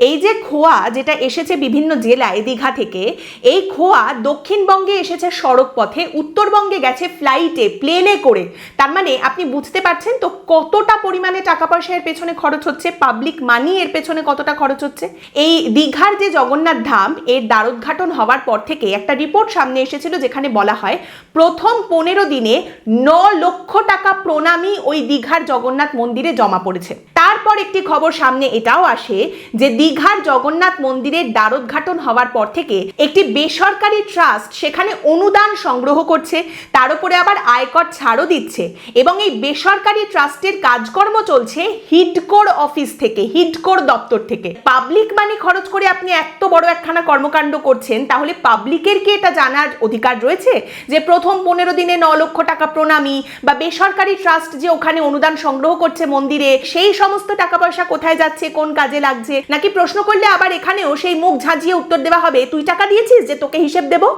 এই যে খোয়া যেটা এসেছে বিভিন্ন জেলায়, দীঘা থেকে, এই খোয়া দক্ষিণবঙ্গে এসেছে সড়ক পথে উত্তরবঙ্গে গেছে ফ্লাইটে প্লেনে করে। তার মানে আপনি বুঝতে পারছেন তো কতটা পরিমাণে টাকা পয়সা এর পেছনে খরচ হচ্ছে? পাবলিক মানি এর পেছনে কতটা খরচ হচ্ছে? এই দীঘার যে জগন্নাথ ধাম, এর দ্বারোদ্ঘাটন হওয়ার পর থেকে একটা রিপোর্ট সামনে এসেছিল যেখানে বলা হয়, প্রথম পনেরো দিনে ন লক্ষ টাকা প্রণামী ওই দীঘার জগন্নাথ মন্দিরে জমা পড়েছে। তারপর একটি খবর সামনে এটাও আসে যে দীঘার জগন্নাথ মন্দিরের দ্বারোদ্ঘাটন হওয়ার পর থেকে একটি বেসরকারি ট্রাস্ট সেখানে অনুদান সংগ্রহ করছে, তার উপরে আবার আয়কর ছাড়ও দিচ্ছে এবং এই বেসরকারি ট্রাস্টের কাজকর্ম চলছে হিডকোর অফিস থেকে, হিডকোর দপ্তর থেকে। পাবলিক মানি খরচ করে আপনি এত বড় একখানা কর্মকাণ্ড করছেন, তাহলে পাবলিকের কি এটা জানার অধিকার রয়েছে? যে প্রথম পনেরো দিনে ন লক্ষ টাকা প্রণামী বা বেসরকারি ট্রাস্ট যে ওখানে অনুদান সংগ্রহ করছে মন্দিরে, সেই সমস্ত টাকা পয়সা কোথায় যাচ্ছে, কোন কাজে লাগছে, নাকি প্রশ্ন করলে আবার এখানেও সেই মুখ ঝাঁঝিয়ে উত্তর দেওয়া হবে। তুই টাকা দিয়েছিস যে তোকে হিসেব দেবো?